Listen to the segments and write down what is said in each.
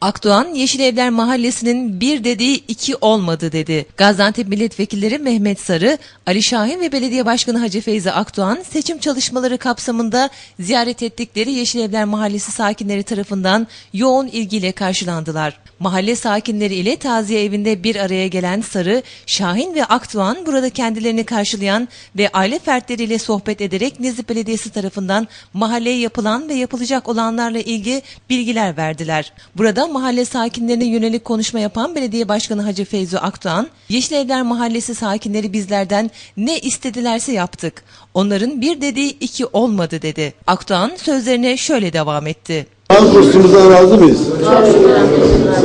Akdoğan, Yeşil Evler Mahallesi'nin bir dediği iki olmadı dedi. Gaziantep Milletvekilleri Mehmet Sarı, Ali Şahin ve Belediye Başkanı Hacı Feyzi Akdoğan seçim çalışmaları kapsamında ziyaret ettikleri Yeşil Evler Mahallesi sakinleri tarafından yoğun ilgiyle karşılandılar. Mahalle sakinleri ile taziye evinde bir araya gelen Sarı, Şahin ve Akdoğan burada kendilerini karşılayan ve aile fertleriyle sohbet ederek Nizip Belediyesi tarafından mahalleye yapılan ve yapılacak olanlarla ilgili bilgiler verdiler. Burada mahalle sakinlerine yönelik konuşma yapan Belediye Başkanı Hacı Feyzi Akdoğan, Yeşil Evler Mahallesi sakinleri bizlerden ne istedilerse yaptık. Onların bir dediği iki olmadı dedi. Akdoğan sözlerine şöyle devam etti. Kur'an kursumuzdan razı mıyız?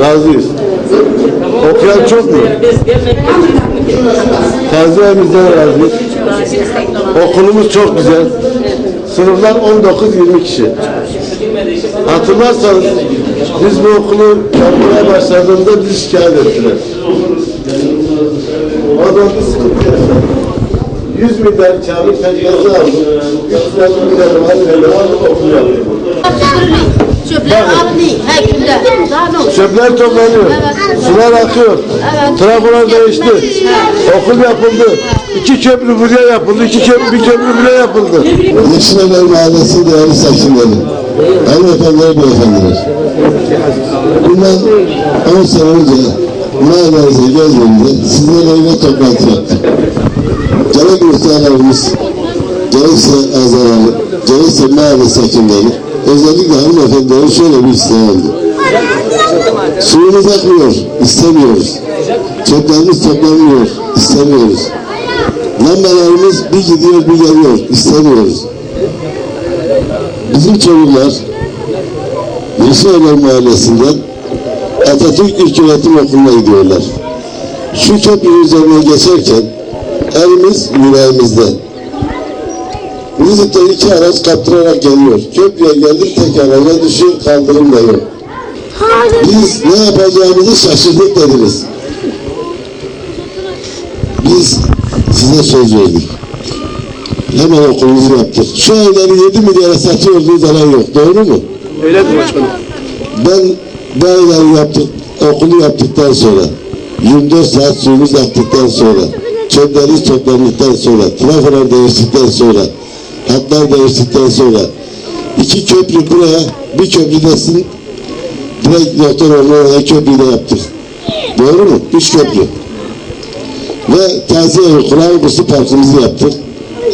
Razıyız. Okuyan çok mu? Taziyemizden razıyız. Okulumuz çok güzel. Sınıflar 19-20 kişi. Hatırlarsanız biz bu okulu yapmaya başladığımda bizi şikayet ettiler. O zaman bir sıkıntı yaşadık. 100 milyar kârı penceresi aldık. 350 milyar var ve aldık okulu yaptık. Çöpler alınıyor her günde. Daha ne olur? Çöpler toplanıyor. Sular akıyor. Trafolar değişti. Okul yapıldı. İki köprü buraya yapıldı. iki köprü, bir köprü buraya yapıldı. Yeşilever Mahallesi değerli sakinleri, hanımefendiler, beyefendiler. Bundan 10 sene önce mahallemize geldiğimde sizlerle yine toplantı yaptık. Gerek muhtarlarımız, gerekse azaları, gerekse mahalle sakinleri, özellikle hanımefendilerin şöyle bir isteği oldu. Suyumuz akmıyor, istemiyoruz. Çöplerimiz toplanmıyor, istemiyoruz. Lambalarımız bir gidiyor bir geliyor. istemiyoruz. Bizim çocuklar Yeşilever Mahallesi'nden Atatürk İlköğretim Okulu'na gidiyorlar. Şu köprünün üzerine geçerken elimiz yüreğimizde. Nizip'ten iki araç kaptırarak geliyor. Köprüye geldik tek araca düşüyor kaldırım da yok. Biz ne yapacağımızı şaşırdık dediniz. Biz size söz verdik. Hemen okulumuzu yaptık. Şu evleri 7 milyara satıyordu zarar yok. Doğru mu? Öyledir başkanım. Ben bu evleri yaptık, okulu yaptıktan sonra 24 saat suyumuz aktıktan sonra çöplerimiz toplandıktan sonra trafolar değiştikten sonra hatlar değiştikten sonra iki köprü buraya bir köprü desin direkt doktor olmaya köprüyü de yaptık. Doğru mu? Üç köprü. Ve taziye evi Kur'an kursu parkımızı yaptık.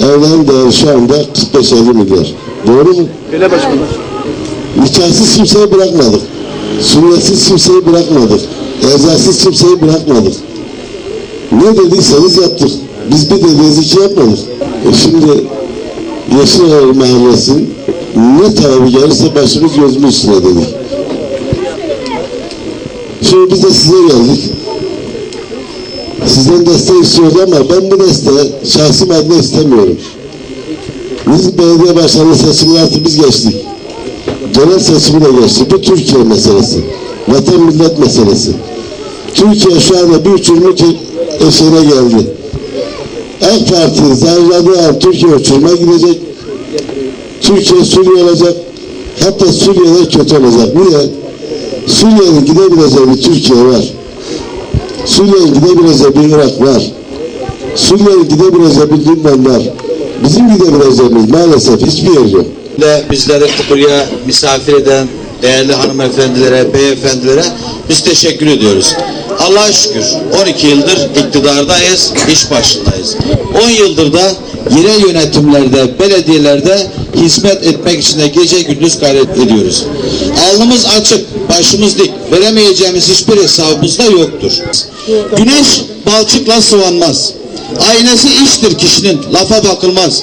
Evlerin değeri şu anda 45-50 milyar. Doğru mu? Öyle başkanım. Nikahsız kimseyi bırakmadık. Sünnetsiz kimseyi bırakmadık. Erzasız kimseyi bırakmadık. Ne dediyseniz yaptık. Biz bir dediğiniz iki yapmadık. E şimdi Yeşilever Mahallesi'nin ne talebi gelirse başımız gözümüz üstüne dedik. Şimdi biz de size geldik. Sizden destek istiyoruz ama ben bu desteği şahsım adına istemiyorum. Biz belediye başkanı seçimini artık biz geçtik genel seçimi de geçti. Bu Türkiye meselesi. Vatan millet meselesi. Türkiye şu anda bir uçurumun ki- eşiğine geldi. AK Parti zarladığı an Türkiye uçuruma gidecek. Türkiye Suriye olacak. Hatta Suriye'de kötü olacak. Niye? Suriye'nin gidebileceği bir Türkiye var. Suriye'nin gidebileceği bir Irak var. Suriye'nin gidebileceği bir Lübnan var. Bizim gidebileceğimiz maalesef hiçbir yer yok. ve bizleri buraya misafir eden değerli hanımefendilere, beyefendilere biz teşekkür ediyoruz. Allah'a şükür 12 yıldır iktidardayız, iş başındayız. 10 yıldır da yerel yönetimlerde, belediyelerde hizmet etmek için de gece gündüz gayret ediyoruz. Alnımız açık, başımız dik, veremeyeceğimiz hiçbir hesabımız da yoktur. Güneş balçıkla sıvanmaz. Aynası iştir kişinin, lafa bakılmaz.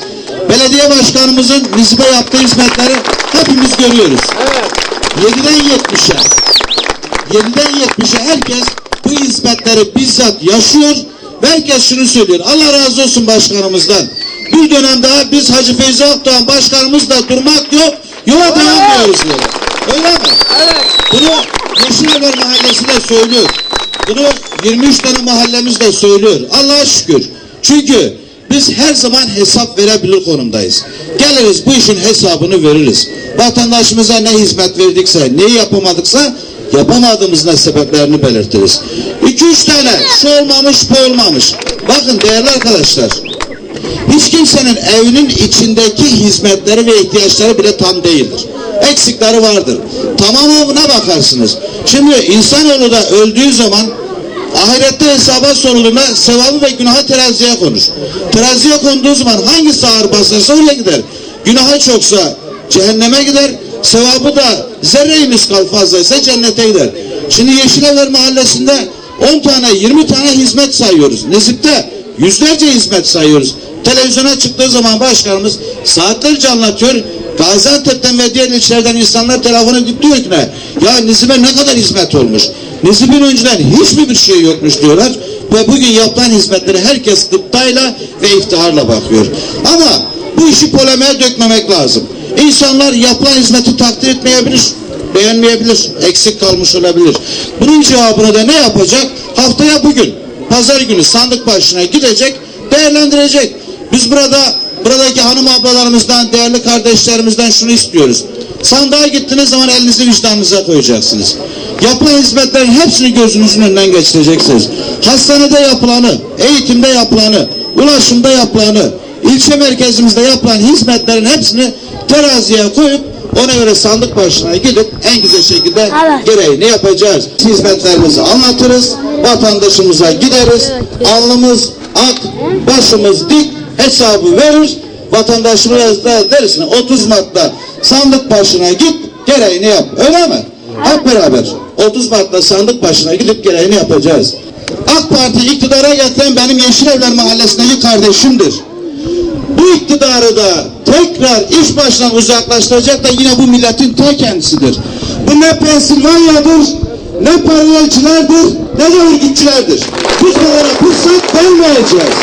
Belediye başkanımızın nisbe yaptığı hizmetleri hepimiz görüyoruz. 7'den 70'e 7'den 70'e herkes bu hizmetleri bizzat yaşıyor herkes şunu söylüyor. Allah razı olsun başkanımızdan. Bir dönem daha biz Hacı Feyzi Akdoğan başkanımızla durmak yok, yola devam ediyoruz diyor. Öyle mi? Evet. Bunu Yeşilever Mahallesi'nde söylüyor. Bunu 23 tane mahallemiz de söylüyor. Allah'a şükür. Çünkü biz her zaman hesap verebilir konumdayız. Geliriz bu işin hesabını veririz. Vatandaşımıza ne hizmet verdikse, neyi yapamadıksa yapamadığımızın sebeplerini belirtiriz. 2-3 tane şu olmamış bu olmamış. Bakın değerli arkadaşlar hiç kimsenin evinin içindeki hizmetleri ve ihtiyaçları bile tam değildir. Eksikleri vardır. Tamamına bakarsınız. Şimdi insanoğlu da öldüğü zaman ahirette hesaba sorulduğunda sevabı ve günahı teraziye konur. Teraziye konduğu zaman hangisi ağır basarsa oraya gider. Günahı çoksa cehenneme gider. Sevabı da zerre-i miskal fazlaysa cennete gider. Şimdi Yeşilevler Mahallesi'nde 10 tane 20 tane hizmet sayıyoruz. Nizip'te yüzlerce hizmet sayıyoruz. Televizyona çıktığı zaman başkanımız saatlerce anlatıyor. Gaziantep'ten ve diğer ilçelerden insanlar telefonu ki ne? Ya Nizip'e ne kadar hizmet olmuş? Nizip'in önceden hiçbir bir şey yokmuş diyorlar. Ve bugün yapılan hizmetleri herkes gıptayla ve iftiharla bakıyor. Ama bu işi polemiğe dökmemek lazım. İnsanlar yapılan hizmeti takdir etmeyebilir, beğenmeyebilir, eksik kalmış olabilir. Bunun cevabını da ne yapacak? Haftaya bugün, pazar günü sandık başına gidecek, değerlendirecek. Biz burada buradaki hanım ablalarımızdan, değerli kardeşlerimizden şunu istiyoruz. Sandığa gittiğiniz zaman elinizi vicdanınıza koyacaksınız. Yapılan hizmetlerin hepsini gözünüzün önünden geçireceksiniz. Hastanede yapılanı, eğitimde yapılanı, ulaşımda yapılanı, ilçe merkezimizde yapılan hizmetlerin hepsini teraziye koyup ona göre sandık başına gidip en güzel şekilde gereğini yapacağız. Hizmetlerimizi anlatırız, vatandaşımıza gideriz, alnımız ak, başımız dik hesabı verir, vatandaşımız da derisine 30 Mart'ta sandık başına git, gereğini yap. Öyle mi? Hep beraber 30 Mart'ta sandık başına gidip gereğini yapacağız. AK Parti iktidara getiren benim Yeşilevler Mahallesi'ndeki kardeşimdir bu iktidarı da tekrar iş başından uzaklaştıracak da yine bu milletin ta kendisidir. Bu ne Pensilvanya'dır, ne paralelcilerdir, ne de örgütçülerdir. Pusmalara pussak vermeyeceğiz.